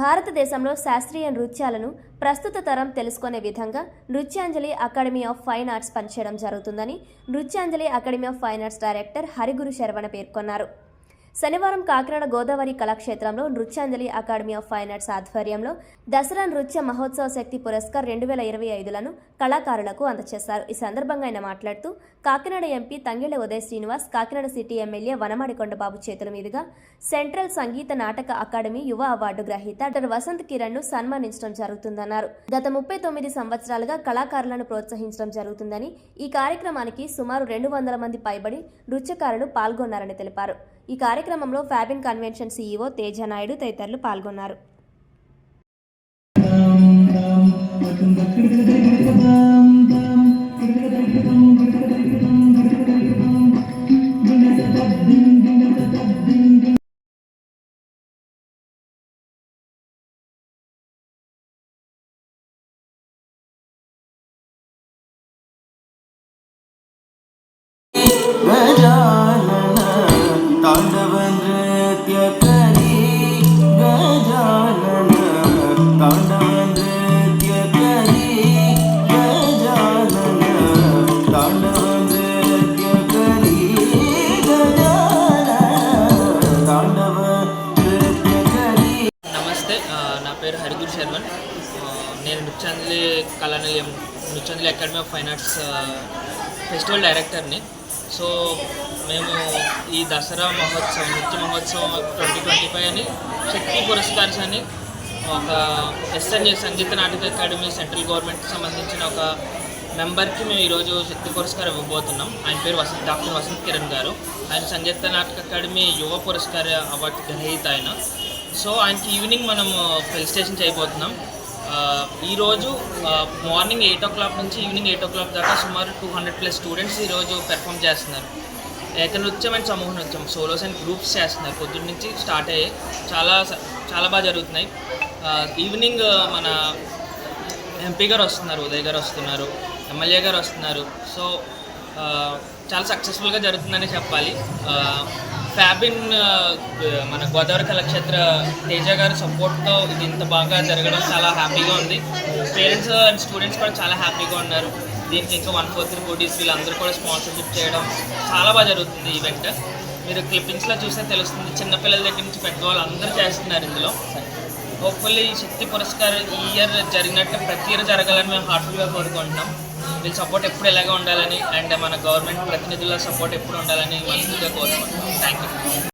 భారతదేశంలో శాస్త్రీయ నృత్యాలను ప్రస్తుత తరం తెలుసుకునే విధంగా Nrityanjali academy of fine arts పనిచేయడం జరుగుతుందని Nrityanjali academy of fine arts director Hariguru Sharavana పేర్కొన్నారు. శనివారం కాకినాడ గోదావరి కళాక్షేత్రంలో Nrityanjali academy of fine arts ఆధ్వర్యంలో దసరా నృత్య మహోత్సవ శక్తి పురస్కార్ రెండు వేల ఇరవై ఐదులను కళాకారులకు అందజేశారు. ఈ సందర్భంగా ఆయన మాట్లాడుతూ Kakinada MP Thangella Uday Srinivas Kakinada city MLA Vanamadi Kondababu చేతుల మీదుగా సెంట్రల్ సంగీత నాటక అకాడమీ యువ అవార్డు గ్రహీత డాక్టర్ వసంత్ కిరణ్ను సన్మానించడం జరుగుతుందన్నారు. గత ముప్పై తొమ్మిది సంవత్సరాలుగా కళాకారులను ప్రోత్సహించడం జరుగుతుందని ఈ కార్యక్రమానికి సుమారు రెండు వందల మంది పైబడి నృత్యకారులు పాల్గొన్నారని తెలిపారు. ఈ కార్యక్రమంలో ఫ్యాబిన్ కన్వెన్షన్ సీఈఓ తేజనాయుడు తదితరులు పాల్గొన్నారు Hey! నా పేరు హరిగురు శర్మన్. నేను Nrityanjali Kalanilayam Nrityanjali academy of fine arts festival డైరెక్టర్ని. సో మేము ఈ దసరా మహోత్సవం నృత్య మహోత్సవం ట్వంటీ ట్వంటీ ఫైవ్ అని శక్తి పురస్కార్స్ అని ఒక SNA Sangeet Natak academy central గవర్నమెంట్కి సంబంధించిన ఒక మెంబర్కి మేము ఈరోజు శక్తి పురస్కారం ఇవ్వబోతున్నాం. ఆయన పేరు వసంత్ డాక్టర్ వసంత్ కిరణ్ గారు. ఆయన సంగీత నాటక అకాడమీ యువ పురస్కార అవార్డు గ్రహీత ఆయన. సో ఆయనకి ఈవినింగ్ మనం ఫెలిసిటేషన్ చేయబోతున్నాం. ఈరోజు మార్నింగ్ ఎయిట్ ఓ క్లాక్ నుంచి ఈవినింగ్ ఎయిట్ ఓ క్లాక్ దాకా సుమారు టూ హండ్రెడ్ ప్లస్ స్టూడెంట్స్ ఈరోజు పెర్ఫామ్ చేస్తున్నారు. ఏక నృత్యం అండ్ సమూహ నృత్యం సోలోస్ అండ్ గ్రూప్స్ చేస్తున్నారు. పొద్దున్న నుంచి స్టార్ట్ అయ్యాయి చాలా చాలా బాగా జరుగుతున్నాయి. ఈవినింగ్ మన ఎంపీ గారు వస్తున్నారు ఉదయ్ గారు వస్తున్నారు ఎమ్మెల్యే గారు వస్తున్నారు. సో చాలా సక్సెస్ఫుల్గా జరుగుతుందని చెప్పాలి. ఫ్యాబిన్ uh, మన గోదావరి కళాక్షేత్ర తేజ గారి సపోర్ట్తో ఇది ఇంత బాగా జరగడం చాలా హ్యాపీగా ఉంది. పేరెంట్స్ అండ్ స్టూడెంట్స్ కూడా చాలా హ్యాపీగా ఉన్నారు. దీనికి ఇంకా వన్ ఫోర్ త్రీ కోటీస్ వీళ్ళందరూ కూడా స్పాన్సర్షిప్ చేయడం చాలా బాగా జరుగుతుంది ఈవెంట్ మీరు క్లిప్పింగ్స్లో చూస్తే తెలుస్తుంది చిన్నపిల్లల దగ్గర నుంచి పెద్దవాళ్ళు అందరూ చేస్తున్నారు ఇందులో. హోప్ఫుల్లీ శక్తి పురస్కారం ఈ ఇయర్ జరిగినట్టు ప్రతి ఇయర్ జరగాలని మేము హార్ట్ఫుల్గా కోరుకుంటున్నాం. వీళ్ళ సపోర్ట్ ఎప్పుడు ఎలాగే ఉండాలని అండ్ మన గవర్నమెంట్ ప్రతినిధుల సపోర్ట్ ఎప్పుడు ఉండాలని మనస్ఫూర్తిగా కోరుకుంటున్నాం. Thank you